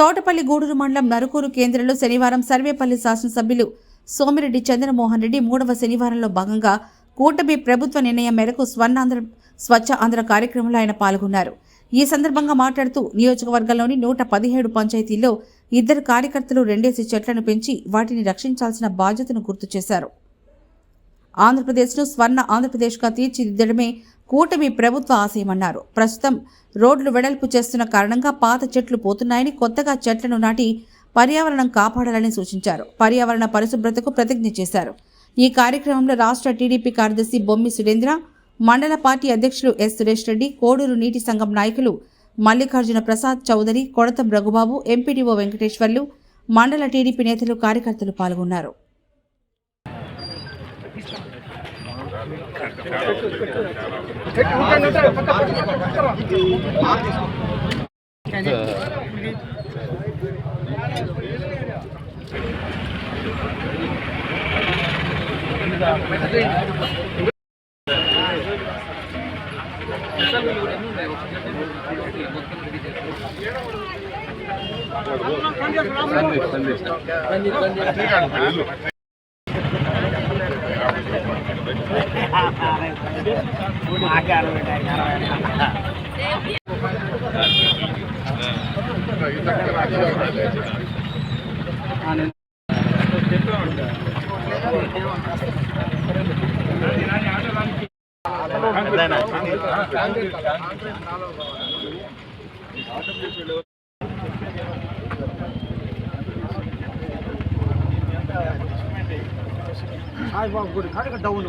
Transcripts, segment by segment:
తోటపల్లి గూడూరు మండలం నరుకూరు కేంద్రంలో శనివారం సర్వేపల్లి శాసనసభ్యులు సోమిరెడ్డి చంద్రమోహన్ రెడ్డి మూడవ శనివారంలో భాగంగా కూటమి ప్రభుత్వ నిర్ణయం మేరకు స్వర్ణాంధ్ర స్వచ్ఛ ఆంధ్ర కార్యక్రమంలో ఆయన పాల్గొన్నారు. ఈ సందర్భంగా మాట్లాడుతూ నియోజకవర్గంలోని నూట పదిహేడు పంచాయతీల్లో ఇద్దరు కార్యకర్తలు రెండేసి చెట్లను పెంచి వాటిని రక్షించాల్సిన బాధ్యతను గుర్తు చేశారు. ఆంధ్రప్రదేశ్ను స్వర్ణ ఆంధ్రప్రదేశ్గా తీర్చిదిద్దడమే కూటమి ప్రభుత్వ ఆశయమన్నారు. ప్రస్తుతం రోడ్లు వెడల్పు చేస్తున్న కారణంగా పాత చెట్లు పోతున్నాయని కొత్తగా చెట్లను నాటి పర్యావరణం కాపాడాలని సూచించారు. పర్యావరణ పరిశుభ్రతకు ప్రతిజ్ఞ చేశారు. ఈ కార్యక్రమంలో రాష్ట్ర టీడీపీ కార్యదర్శి బొమ్మి సురేంద్ర మండల పార్టీ అధ్యక్షులు ఎస్ సురేష్ రెడ్డి కోడూరు నీటి సంఘం నాయకులు మల్లికార్జున ప్రసాద్ చౌదరి కొడతం రఘుబాబు ఎంపీడీఓ వెంకటేశ్వర్లు మండల టీడీపీ నేతలు కార్యకర్తలు పాల్గొన్నారు. సందేశ్ సందేశ్ సాయిబాబు గుడి కాడికి డౌన్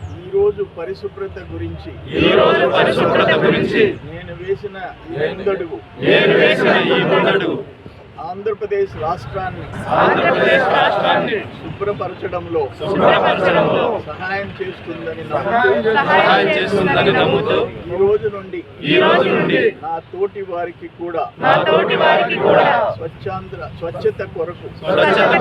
ఈ రోజు పరిశుభ్రత గురించి. ఈ రోజు పరిశుభ్రత గురించి. నేను వేసిన ఈ ముందడుగు. నేను వేసిన ఈ ముందడుగు. ఆంధ్రప్రదేశ్ రాష్ట్రాన్ని ఆంధ్రప్రదేశ్ రాష్ట్రాన్ని శుభ్రపరచడంలో శుభ్రపరచడంలో సహాయం చేస్తుందని సహాయం చేస్తుందని నమ్ముతూ ఈ రోజు నుండి ఈ రోజు నుండి నా తోటి వారికి కూడా నా తోటి వారికి కూడా స్వచ్ఛాంధ్ర స్వచ్ఛత కొరకు స్వచ్ఛత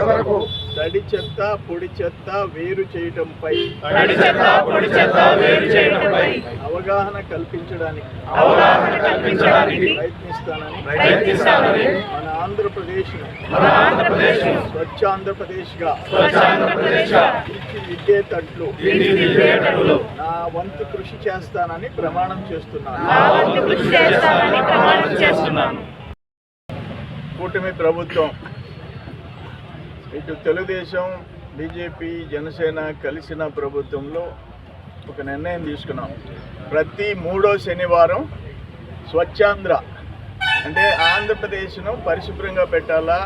కొరకు తడి చెత్త పొడి చెత్త వేరు చేయటంపై తడి చెత్త పొడి చెత్త వేరు చేయడంపై అవగాహన కల్పించడానికి అవగాహన కల్పించడానికి ప్రయత్నిస్తానని ప్రయత్నిస్తానని మన ఆంధ్రప్రదేశ్ స్వచ్ఛ ఆంధ్రప్రదేశ్గా స్వచ్ఛ ఆంధ్రప్రదేశ్ తీర్చిదిద్దేటట్లు తీర్చిదిద్దేటట్లు నా వంతు కృషి చేస్తానని ప్రమాణం చేస్తున్నాను. నా వంతు కృషి చేస్తానని ప్రమాణం చేస్తున్నాను. కూటమి ప్రభుత్వం ఇటు తెలుగుదేశం బీజేపీ జనసేన కలిసిన ప్రభుత్వంలో ఒక నిర్ణయం తీసుకున్నాం. ప్రతి మూడో శనివారం స్వచ్ఛాంధ్ర అంటే ఆంధ్రప్రదేశ్ను పరిశుభ్రంగా పెట్టాలా?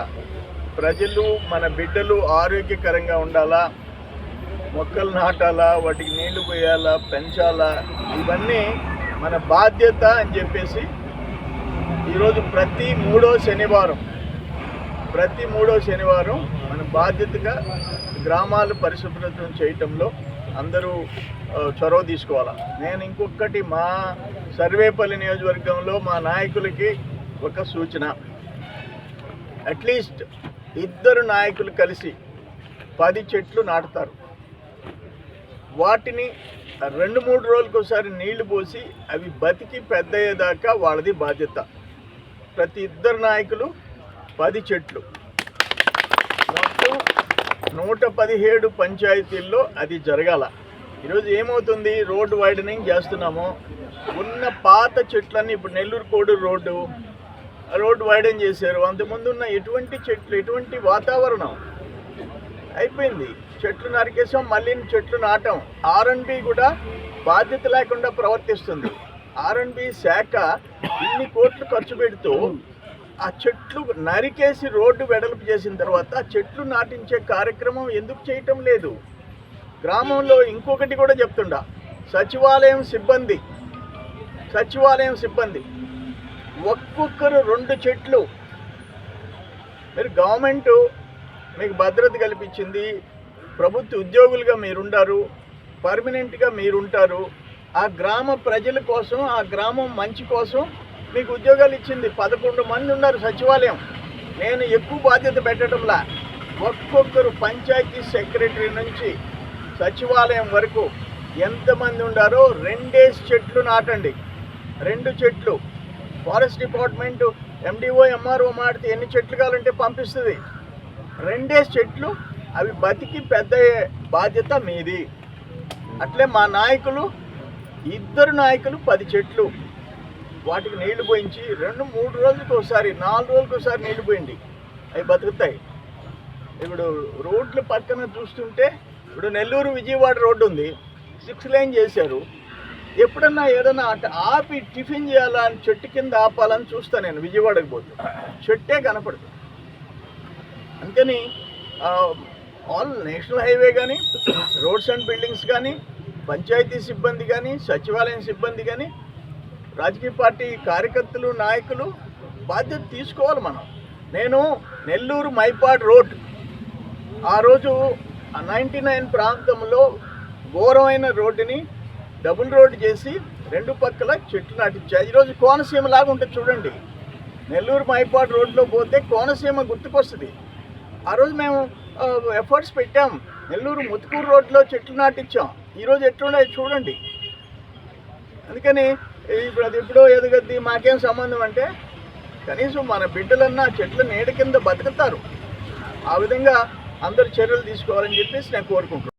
ప్రజలు మన బిడ్డలు ఆరోగ్యకరంగా ఉండాలా? మొక్కలు నాటాలా? వాటికి నీళ్ళు పోయాలా? పెంచాలా? ఇవన్నీ మన బాధ్యత అని చెప్పేసి ఈరోజు ప్రతి మూడో శనివారం ప్రతి మూడో శనివారం మన బాధ్యతగా గ్రామాలు పరిశుభ్రతం చేయటంలో అందరూ చొరవ తీసుకోవాలి. నేను ఇంకొకటి మా సర్వేపల్లి నియోజకవర్గంలో మా నాయకులకి ఒక సూచన. అట్లీస్ట్ ఇద్దరు నాయకులు కలిసి పది చెట్లు నాటుతారు. వాటిని రెండు మూడు రోజులకు ఒకసారి నీళ్ళు పోసి అవి బతికి పెద్దయ్యేదాకా వాళ్ళది బాధ్యత. ప్రతి ఇద్దరు నాయకులు పది చెట్లు. మొత్తం నూట పదిహేడు పంచాయతీల్లో అది జరగాల. ఈరోజు ఏమవుతుంది? రోడ్డు వైడనింగ్ చేస్తున్నాము. ఉన్న పాత చెట్లన్నీ ఇప్పుడు Nellore Koduru road road widen చేశారు. అంతకుముందు ఉన్న ఎటువంటి చెట్లు ఎటువంటి వాతావరణం? అయిపోయింది. చెట్లు నరికేసాం మళ్ళీ చెట్లు నాటం. ఆర్ఎన్బి కూడా బాధ్యత లేకుండా ప్రవర్తిస్తుంది. ఆర్ఎన్బి శాఖ ఇన్ని కోట్లు ఖర్చు పెడుతూ ఆ చెట్లు నరికేసి రోడ్డు వెడల్పు చేసిన తర్వాత ఆ చెట్లు నాటించే కార్యక్రమం ఎందుకు చేయటం లేదు? గ్రామంలో ఇంకొకటి కూడా చెప్తుండా. సచివాలయం సిబ్బంది. సచివాలయం సిబ్బంది. ఒక్కొక్కరు రెండు చెట్లు. మీరు గవర్నమెంట్ మీకు భద్రత కల్పించింది ప్రభుత్వ ఉద్యోగులుగా మీరుండారు పర్మనెంట్గా మీరుంటారు. ఆ గ్రామ ప్రజల కోసం ఆ గ్రామం మంచి కోసం మీకు ఉద్యోగాలు ఇచ్చింది. పదకొండు మంది ఉన్నారు సచివాలయం. నేను ఎక్కువ బాధ్యత పెట్టడంలా ఒక్కొక్కరు పంచాయతీ సెక్రటరీ నుంచి సచివాలయం వరకు ఎంతమంది ఉండారో రెండేసి చెట్లు నాటండి. రెండు చెట్లు. ఫారెస్ట్ డిపార్ట్మెంట్ ఎండిఓ ఎంఆర్ఓ మాడితే ఎన్ని చెట్లు కావాలంటే పంపిస్తుంది. రెండే చెట్లు అవి బతికి పెద్ద బాధ్యత మీది. అట్లే మా నాయకులు ఇద్దరు నాయకులు పది చెట్లు. వాటికి నీళ్ళు పోయించి రెండు మూడు రోజులకు ఒకసారి నాలుగు రోజులకు ఒకసారి నీళ్ళు పోయింది. అవి బతుకుతాయి. ఇప్పుడు రోడ్ల పక్కన చూస్తుంటే ఇప్పుడు నెల్లూరు విజయవాడ రోడ్డు ఉంది. సిక్స్ లైన్ చేశారు. ఎప్పుడన్నా ఏదన్నా అంటే ఆపి టిఫిన్ చేయాలా అని చెట్టు కింద ఆపాలని చూస్తా నేను విజయవాడకి పోతే. చెట్టే కనపడదు. అందుకని ఆల్ నేషనల్ హైవే కానీ రోడ్స్ అండ్ బిల్డింగ్స్ కానీ పంచాయతీ సిబ్బంది కానీ సచివాలయం సిబ్బంది కానీ రాజకీయ పార్టీ కార్యకర్తలు నాయకులు బాధ్యత తీసుకోవాలి మనం. నేను నెల్లూరు మైపాడ్ రోడ్. ఆ రోజు నైంటీ నైన్ ప్రాంతంలో ఘోరమైన రోడ్డుని డబుల్ రోడ్ చేసి రెండు పక్కల చెట్లు నాటించారు. ఈరోజు కోనసీమ లాగా ఉంటుంది చూడండి. నెల్లూరు మైపాడు రోడ్లో పోతే కోనసీమ గుర్తుకొస్తుంది. ఆ రోజు మేము ఎఫర్ట్స్ పెట్టాం. నెల్లూరు ముతుకూరు రోడ్లో చెట్లు నాటించాం. ఈరోజు ఎట్లున్నాయి చూడండి. అందుకని ఇప్పుడు అది ఎప్పుడో ఎదగద్ది మాకేం సంబంధం అంటే కనీసం మన బిడ్డలన్నా చెట్ల నీడ కింద బతుకుతారు. ఆ విధంగా అందరు చర్యలు తీసుకోవాలని చెప్పేసి నేను కోరుకుంటున్నాను.